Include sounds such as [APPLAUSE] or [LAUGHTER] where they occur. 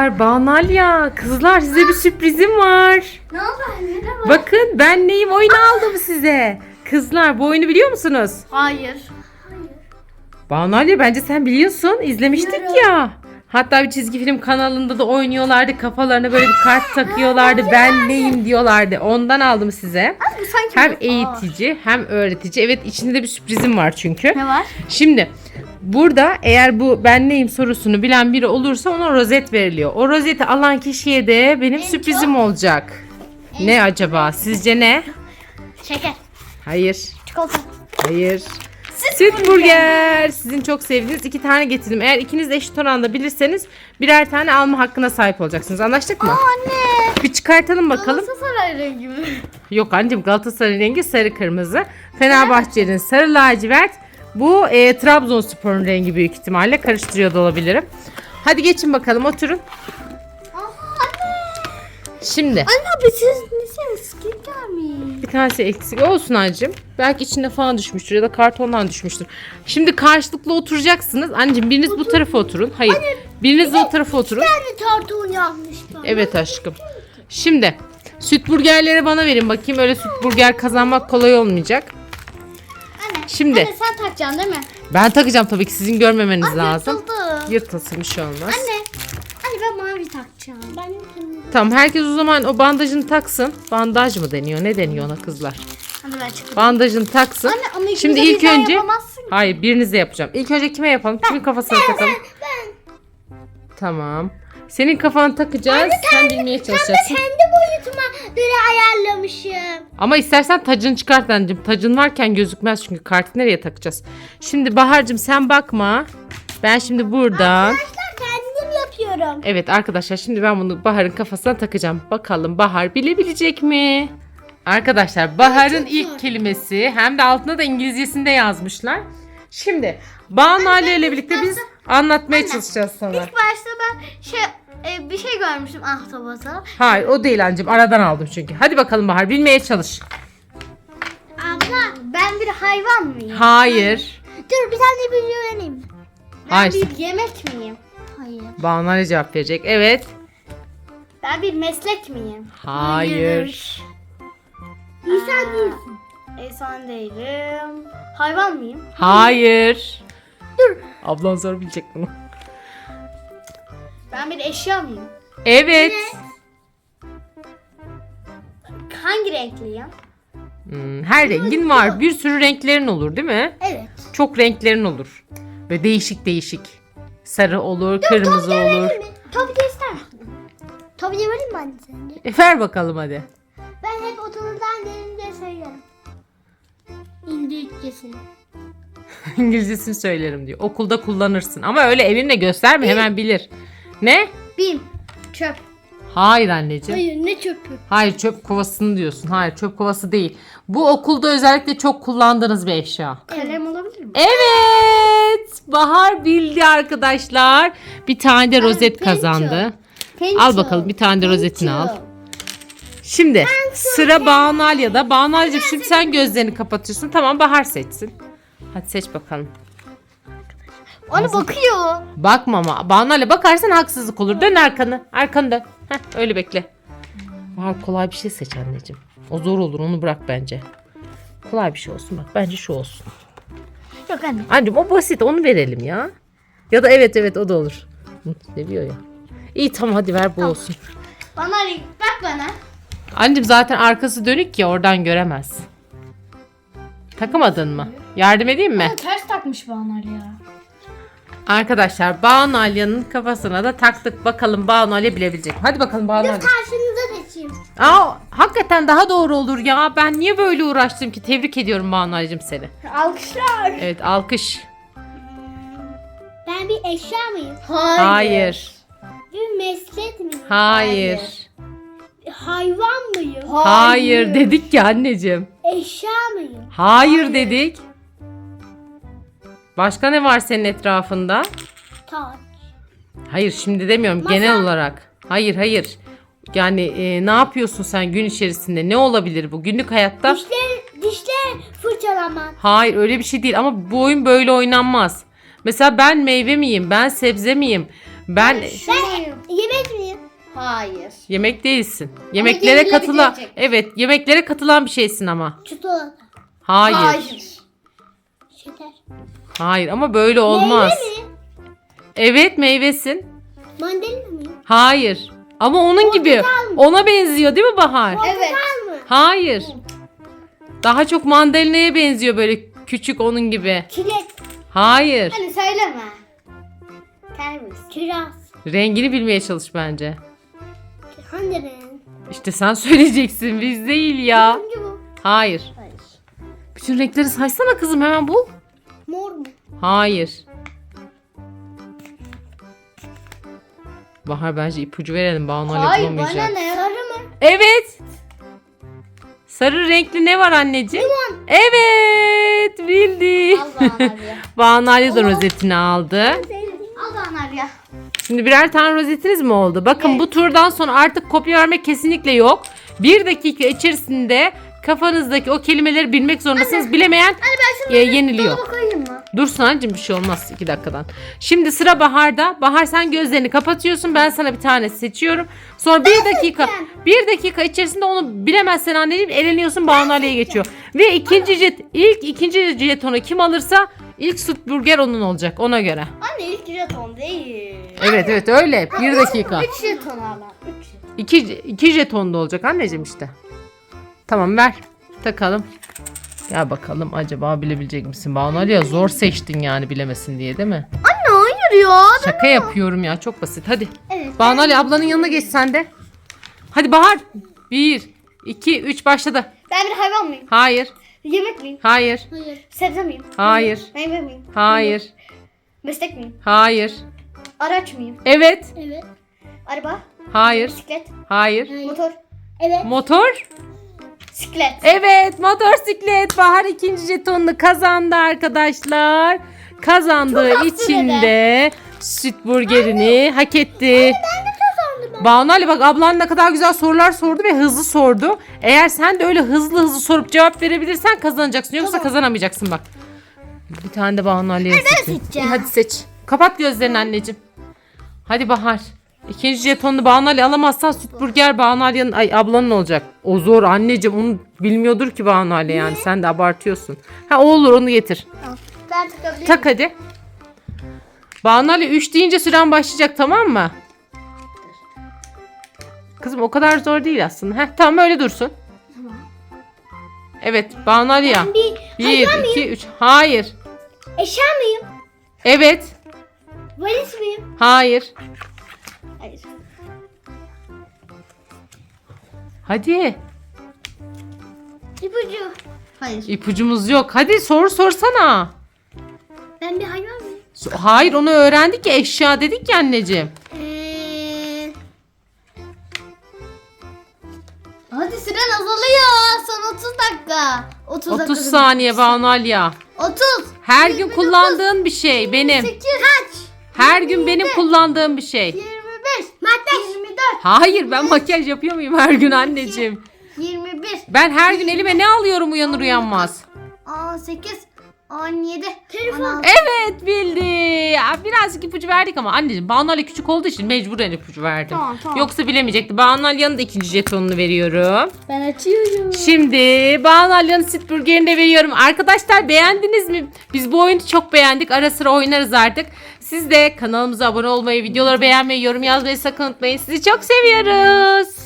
Kızlar, Banalya, kızlar size bir sürprizim var. Ne oldu anne? Ne var? Bakın ben neyim oyunu aldım size. Kızlar bu oyunu biliyor musunuz? Hayır. Banalya bence sen biliyorsun. izlemiştik Biliyorum. ya. Hatta bir çizgi film kanalında da oynuyorlardı. Kafalarına böyle bir kart takıyorlardı. Ben neyim diyorlardı. Ondan aldım size. Bu sanki Hem eğitici hem öğretici. Evet içinde de bir sürprizim var çünkü. Ne var? Şimdi burada eğer bu ben neyim sorusunu bilen biri olursa ona rozet veriliyor. O rozeti alan kişiye de benim sürprizim olacak. Ne acaba? Sizce ne? Şeker. Hayır. Çikolata. Hayır. Süt burger. Sizin çok sevdiğiniz iki tane getirdim. Eğer ikiniz de eşit oranda bilirseniz birer tane alma hakkına sahip olacaksınız. Anlaştık mı? Anne. Bir çıkartalım bakalım. Galatasaray rengi mi? Yok anneciğim Galatasaray'ın rengi sarı kırmızı. Fenerbahçe'nin sarı lacivert. Bu e, Trabzonspor'un rengi büyük ihtimalle. Karıştırıyor da olabilirim. Hadi geçin bakalım oturun. Şimdi Anne abi siz nesiniz? Kim gelmiş? bir tanesi eksik olsun anneciğim. Belki içinde falan düşmüştür ya da kartondan düşmüştür. Şimdi karşılıklı oturacaksınız. Anneciğim biriniz bu tarafa oturun. Hayır. Biriniz de o tarafa oturun. Anne tartun yapmışlar. Evet aşkım. Şimdi süt burgerleri bana verin bakayım. Öyle süt burger kazanmak kolay olmayacak. Şimdi. Anne sen takacaksın değil mi? Ben takacağım tabii ki sizin görmemeniz Anne lazım. yırtıldı. Yırtılsın bir şey olmaz. Anne. Anne ben mavi takacağım. Ben Tamam herkes o zaman o bandajını taksın. Bandaj mı deniyor? Ne deniyor ona kızlar? Anne ben çıkıyorum. Bandajını taksın. Anne ama ikimiz Şimdi de ilk birden önce yapamazsın. Hayır birinize yapacağım. İlk önce kime yapalım? Kimin kafasına takalım? Ben. Tamam. Senin kafanı takacağız. Sen bilmeye çalışacaksın. Kendi göre ayarlamışım. Ama istersen tacını çıkart anneciğim. Tacın varken gözükmez çünkü kartı nereye takacağız? Şimdi Bahar'cığım sen bakma. Ben şimdi buradan... Arkadaşlar kendim yapıyorum. Evet arkadaşlar şimdi ben bunu Bahar'ın kafasına takacağım. Bakalım Bahar bilebilecek mi? Arkadaşlar Bahar'ın ilk kelimesi hem de altına da İngilizcesinde yazmışlar. Şimdi Banu Ali ile birlikte biz anlatmaya çalışacağız sana. İlk başta ben şey e, bir şey görmüştüm ahtapota. Hayır o değil anneciğim aradan aldım çünkü. Hadi bakalım Bahar bilmeye çalış. Abla ben bir hayvan mıyım? Hayır. Dur bir tane bir öğreneyim. Ben Hayır. bir yemek miyim? Hayır. Banu Ali cevap verecek. Evet. Ben bir meslek miyim? Hayır. İnsan değilsin. İnsan değilim. Hayvan mıyım? Hayır. Dur. Ablan zor bilecek bunu. Ben bir eşya mıyım? Evet. Hangi renkliyim? Hmm, her rengin var. Bir sürü renklerin olur değil mi? Evet. Çok renklerin olur. Ve değişik değişik. Sarı olur, kırmızı olur. Tabii de ister misin? Tabii de vereyim mi anne sence? E, ver bakalım hadi. Ben hep otururdan derince söylerim. İngilizcesini. [LAUGHS] İngilizcesini söylerim diyor. Okulda kullanırsın. Ama öyle elinle gösterme hemen bilir. Ne? Bim. Çöp. Hayır anneciğim. Hayır ne çöpü? Hayır çöp kovasını diyorsun. Hayır çöp kovası değil. Bu okulda özellikle çok kullandığınız bir eşya. Kalem olabilir mi? Evet. Bahar bildi arkadaşlar. Bir tane de rozet pencil. kazandı. Pencil. Al bakalım bir tane de rozetini al. Şimdi sıra Banu Alya'da. Banu Alya'cığım şimdi sen gözlerini kapatıyorsun. Tamam Bahar seçsin. Hadi seç bakalım. Ona bakıyor. Bakma ama. Banu Alya bakarsan haksızlık olur. Dön arkanı. Arkanı dön. Heh, öyle bekle. Bahar kolay bir şey seç anneciğim. O zor olur onu bırak bence. Kolay bir şey olsun bak. Bence şu olsun. Yok anne. Anneciğim o basit onu verelim ya. Ya da evet evet o da olur. Hı, Seviyor ya. İyi tamam hadi ver bu olsun. Bana bak bana. Anneciğim zaten arkası dönük ya oradan göremez. Takamadın mı? Yardım edeyim mi? ters takmış bana ya. Arkadaşlar Banu Alya'nın kafasına da taktık. Bakalım Banu Alya bilebilecek. mi? Hadi bakalım Banu Alya. Karşınıza seçeyim. Aa, hakikaten daha doğru olur ya. Ben niye böyle uğraştım ki? Tebrik ediyorum Banu Alya'cığım seni. Alkışlar. Evet alkış. Ben bir eşya mıyım? Hayır. Bir meslek miyim? Hayır. Hayvan mıyım? Hayır dedik ya anneciğim. Eşya mıyım? Hayır dedik. Başka ne var senin etrafında? Taç. Hayır şimdi demiyorum genel olarak. Hayır hayır. Yani e, ne yapıyorsun sen gün içerisinde? Ne olabilir bu günlük hayatta? Dişler, dişler fırçalamak. Hayır öyle bir şey değil ama bu oyun böyle oynanmaz. Mesela ben meyve miyim? Ben sebze miyim? Ben Ben yemek Hayır. Yemek değilsin. Yemeklere katılan Evet, yemeklere katılan bir şeysin ama. Çikolata. Hayır. Hayır, Hayır. Ama böyle olmaz. Meyve mi? Evet, meyvesin. Mandalina mı? Hayır. Ama onun gibi. Ona benziyor değil mi Bahar? Evet. Portakal mı? Hayır. Daha çok mandalinaya benziyor böyle küçük onun gibi. Çilek. Hayır. Hani söyleme. Kermis. Kiraz. Rengini bilmeye çalış bence. Hangi renk? İşte sen söyleyeceksin biz değil ya. Hangi bu? Hayır. Hayır. Bütün renkleri saysana kızım hemen bul. Mor mu? Hayır. Bahar bence ipucu verelim. Banu Ali Hayır bana ne? Sarı mı? Evet. Sarı renkli ne var anneciğim? Limon. Evet bildi. Al bana. [LAUGHS] Banu Ali de rozetini aldı. Al bana. Şimdi birer tane rozetiniz mi oldu? Bakın bu turdan sonra artık kopya vermek kesinlikle yok. Bir dakika içerisinde kafanızdaki o kelimeleri bilmek zorundasınız. Bilemeyen e, yeniliyor. Dolaba koyayım mı? Bir şey olmaz 2 dakikadan. Şimdi sıra Bahar'da. Bahar sen gözlerini kapatıyorsun. Ben sana bir tane seçiyorum. Sonra bir dakika bir dakika içerisinde onu bilemezsen anneciğim eleniyorsun Banu Ali'ye geçiyor. Ve ikinci jet ilk ikinci jetonu kim alırsa ilk süt burger onun olacak ona göre. Anne ilk jeton değil. Evet evet öyle. Bir dakika. 3 jeton al. 3 jeton. İki, iki jeton da olacak anneciğim işte. Tamam ver. Takalım. Gel bakalım acaba bilebilecek misin? Banu zor seçtin yani bilemesin diye değil mi? Anne hayır ya. Şaka yapıyorum ya çok basit hadi. Evet. Banu Ali ablanın yanına geç sen de. Hadi Bahar. Bir, iki, üç başladı. Ben bir hayvan mıyım? Hayır, Yemek miyim? hayır, Hayır. Sebze miyim? Hayır. Meyve miyim? hayır, Meslek miyim? hayır. Araç mıyım? Evet, Evet. Araba? hayır, Bisiklet? Hayır. Motor? Evet. Motor? Siklet. Evet, motosiklet. Bahar ikinci jetonunu kazandı arkadaşlar. Kazandığı Çok için de süt burgerini hak etti. Kazandım. Banu Ali bak ablan ne kadar güzel sorular sordu ve hızlı sordu. Eğer sen de öyle hızlı hızlı sorup cevap verebilirsen kazanacaksın. Yoksa kazanamayacaksın bak. Bir tane de Banu Ali'ye seçeyim. seçeceğim. Hadi seç. Kapat gözlerini anneciğim. Hadi Bahar. İkinci jetonunu Banu Ali alamazsan süt burger Banu Ali'nin ay ablanın olacak. O zor anneciğim onu bilmiyordur ki Banu Ali yani. Sen de abartıyorsun. Ha olur onu getir. Ben. Tak hadi. Banu Ali 3 deyince süren başlayacak tamam mı? Kızım o kadar zor değil aslında. Heh, tamam öyle dursun. Evet Banu Ali ya. Bir 1, 2, 3. Hayır. eşya mıyım? Evet. Valiz miyim? Hayır. Hadi. İpucu. Hayır. İpucumuz yok. Hadi sor sorsana. Ben bir hayvan mıyım? So- Hayır onu öğrendik ya eşya dedik ya anneciğim. Eee... Hadi süren azalıyor. Son 30 dakika. 30, 30 dakika. saniye Banu Ali ya. 30. Her gün kullandığın bir şey benim. 8. Kaç? Her gün benim kullandığım bir şey. 25. Makyaj. 24. Hayır ben makyaj yapıyor muyum her gün anneciğim? 21. Ben her gün elime ne alıyorum uyanır uyanmaz? 18. 17. Telefon. Evet bildi. Ya, birazcık ipucu verdik ama anneciğim Banu Ali küçük olduğu için mecburen ipucu verdim. Tamam, tamam. Yoksa bilemeyecekti. Banu Ali'nin da ikinci jetonunu veriyorum. Ben açıyorum. Şimdi Banu Ali'nin süt burgerini de veriyorum. Arkadaşlar beğendiniz mi? Biz bu oyunu çok beğendik. Ara sıra oynarız artık. Siz de kanalımıza abone olmayı, videoları beğenmeyi, yorum yazmayı sakın unutmayın. Sizi çok seviyoruz.